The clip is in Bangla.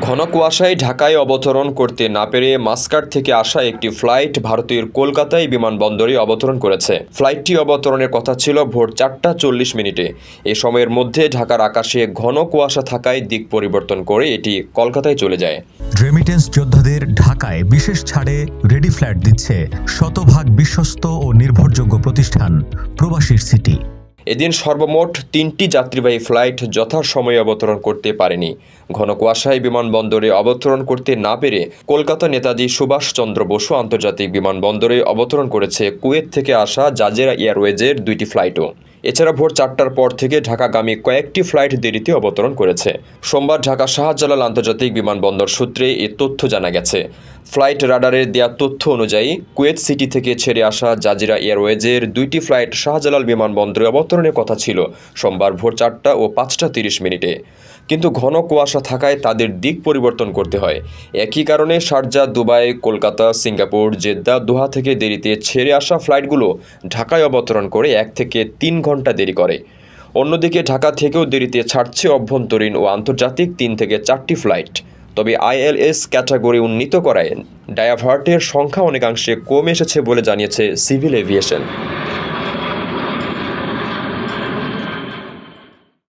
ঘন কুয়াশায় ঢাকায় অবতরণ করতে না পেরে মাস্কাট থেকে আসা একটি ফ্লাইট ভারতের কলকাতায় বিমানবন্দরে অবতরণ করেছে। ফ্লাইটটি অবতরণের কথা ছিল ভোর চারটা চল্লিশ মিনিটে। এ সময়ের মধ্যে ঢাকার আকাশে ঘন কুয়াশা থাকায় দিক পরিবর্তন করে এটি কলকাতায় চলে যায়। রেমিটেন্স যোদ্ধাদের ঢাকায় বিশেষ ছাড়ে রেডি ফ্ল্যাট দিচ্ছে শতভাগ বিশ্বস্ত ও নির্ভরযোগ্য প্রতিষ্ঠান প্রবাসীর সিটি। এদিন সর্বমোট তিনটি যাত্রীবাহী ফ্লাইট যথাসময়ে অবতরণ করতে পারেনি। ঘন কুয়াশায় বিমানবন্দরে অবতরণ করতে না পেরে কলকাতা নেতাজি সুভাষচন্দ্র বসু আন্তর্জাতিক বিমানবন্দরে অবতরণ করেছে কুয়েত থেকে আসা জাজেরা এয়ারওয়েজের দুইটি ফ্লাইটও। এছাড়া ভোর চারটার পর থেকে ঢাকাগামী কয়েকটি ফ্লাইট দেরিতে অবতরণ করেছে। সোমবার ঢাকা শাহজালাল আন্তর্জাতিক বিমানবন্দর সূত্রে এ তথ্য জানা গেছে। ফ্লাইট রাডারের দেওয়া তথ্য অনুযায়ী, কুয়েত সিটি থেকে ছেড়ে আসা জাজিরা এয়ারওয়েজের দুইটি ফ্লাইট শাহজালাল বিমানবন্দরে অবতরণের কথা ছিল সোমবার ভোর চারটা ও পাঁচটা তিরিশ মিনিটে। কিন্তু ঘন কুয়াশা থাকায় তাদের দিক পরিবর্তন করতে হয়। একই কারণে Sharjah, Dubai, Kolkata, Singapore, Jeddah, Doha থেকে দেরিতে ছেড়ে আসা ফ্লাইটগুলো ঢাকায় অবতরণ করে এক থেকে তিন ঘণ্টা দেরি করে। অন্যদিকে ঢাকা থেকেও দেরিতে ছাড়ছে অভ্যন্তরীণ ও আন্তর্জাতিক তিন থেকে চারটি ফ্লাইট। তবে আইএলএস ক্যাটাগরি উন্নীত করায় ডায়াভার্টের সংখ্যা অনেকাংশে কমে এসেছে বলে জানিয়েছে সিভিল এভিয়েশন।